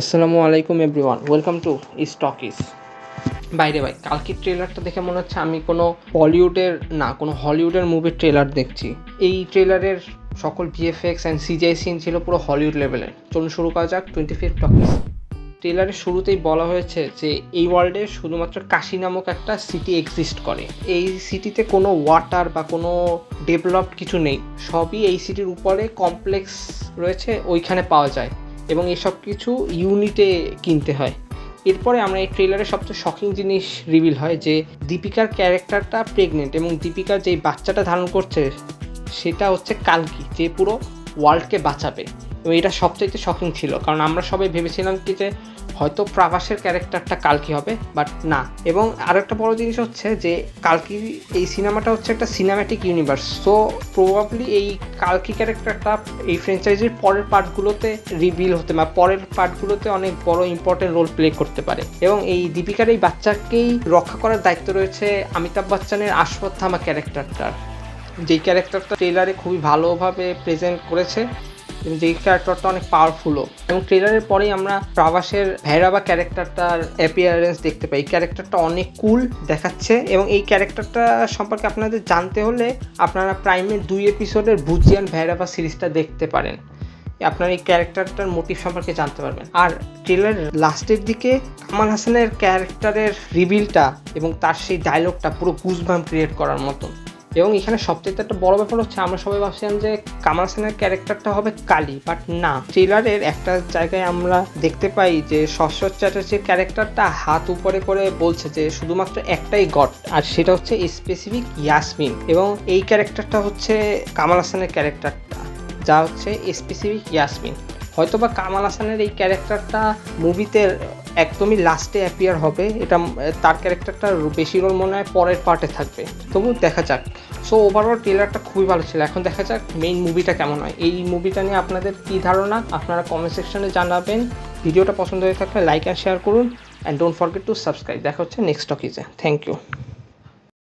আসসালামু আলাইকুম everyone welcome to স্টকিস বাইরে ভাই কালকের ট্রেলারটা দেখে মনে হচ্ছে আমি কোনো বলিউডের না, কোনো হলিউডের মুভির ট্রেলার দেখছি। এই ট্রেলারের সকল ভিএফএক্স অ্যান্ড সিজিআই সিন ছিল পুরো হলিউড লেভেলের চলুন শুরু করা যাক টোয়েন্টি ফিফ টকিস ট্রেলারের শুরুতেই বলা হয়েছে যে, এই ওয়ার্ল্ডে শুধুমাত্র কাশি নামক একটা সিটি এক্সিস্ট করে। এই সিটিতে কোনো ওয়াটার বা কোনো ডেভেলপড কিছু নেই। সবই এই সিটির উপরে কমপ্লেক্স রয়েছে, ওইখানে পাওয়া যায়। এবং এসব কিছু ইউনিটে কিনতে হয়। এরপরে আমরা এই ট্রেলারে সবচেয়ে শখিং জিনিস রিভিল হয় যে, দীপিকার ক্যারেক্টারটা প্রেগনেন্ট এবং দীপিকা যে বাচ্চাটা ধারণ করছে, সেটা হচ্ছে কালকি, যে পুরো ওয়ার্ল্ডকে বাঁচাবে। এবং এটা সবচাইতে শকিং ছিল। কারণ আমরা সবাই ভেবেছিলাম কি যে হয়তো প্রাভাসের ক্যারেক্টারটা কালকি হবে বাট না। এবং আরও একটা বড় জিনিস হচ্ছে যে কালকি, এই সিনেমাটা হচ্ছে একটা সিনেম্যাটিক ইউনিভার্স সো প্রবাবলি এই কালকি ক্যারেক্টারটা এই ফ্র্যাঞ্চাইজির পরের পার্টগুলোতে রিভিল হতে বা পরের পার্টগুলোতে অনেক বড় ইম্পর্টেন্ট রোল প্লে করতে পারে। এবং এই দীপিকার এই বাচ্চাকেই রক্ষা করার দায়িত্ব রয়েছে অমিতাভ বচ্চনের আশ্বত্থামা ক্যারেক্টারটার। যেই ক্যারেক্টারটা ট্রেলারে খুবই ভালোভাবে প্রেজেন্ট করেছে এবং যেই ক্যারেক্টারটা অনেক পাওয়ারফুলও এবং ট্রেলারের পরেই আমরা প্রবাসের ভৈরবা ক্যারেক্টারটার অ্যাপিয়ারেন্স দেখতে পাই। ক্যারেক্টারটা অনেক কুল দেখাচ্ছে এবং এই ক্যারেক্টারটা সম্পর্কে আপনাদের জানতে হলে আপনারা প্রাইমের দুই এপিসোডের বুজিয়ান ভৈরবা সিরিজটা দেখতে পারেন। আপনার এই ক্যারেক্টারটার মোটিভ সম্পর্কে জানতে পারবেন। আর ট্রেলার লাস্টের দিকে কামাল হাসানের ক্যারেক্টারের রিভিলটা এবং তার সেই ডায়লগটা পুরো গুজবাম ক্রিয়েট করার মতন। এবং এখানে সবচেয়ে একটা বড় ব্যাপার হচ্ছে আমরা সবাই ভাবছিলাম যে কামাল হাসানের ক্যারেক্টারটা হবে কালী বাট না। ট্রেলারের একটা জায়গায় আমরা দেখতে পাই যে শশ্বত চ্যাটার্জির ক্যারেক্টারটা হাত উপরে করে বলছে যে শুধুমাত্র একটাই গড, আর সেটা হচ্ছে স্পেসিফিক ইয়াসমিন এবং এই ক্যারেক্টারটা হচ্ছে কামাল হাসানের ক্যারেক্টারটা, যা হচ্ছে স্পেসিফিক ইয়াসমিন হয়তো বা কামাল হাসানের এই ক্যারেক্টারটা মুভিতে একদমই লাস্টে অ্যাপিয়ার হবে। এটা, তার ক্যারেক্টারটা বেশি রোল মনে হয় পরের পার্টে থাকবে। তবু দেখা যাক। সো ওভারঅল ট্রেলারটা খুবই ভালো ছিল। এখন দেখা যাক মেইন মুভিটা কেমন হয়। এই মুভিটা নিয়ে আপনাদের কী ধারণা? আপনারা কমেন্ট সেকশনে জানাবেন। ভিডিওটা পছন্দ হয়ে থাকলে লাইক অ্যান্ড শেয়ার করুন। And don't forget to subscribe দেখা হচ্ছে নেক্সট টকিজে থ্যাংক ইউ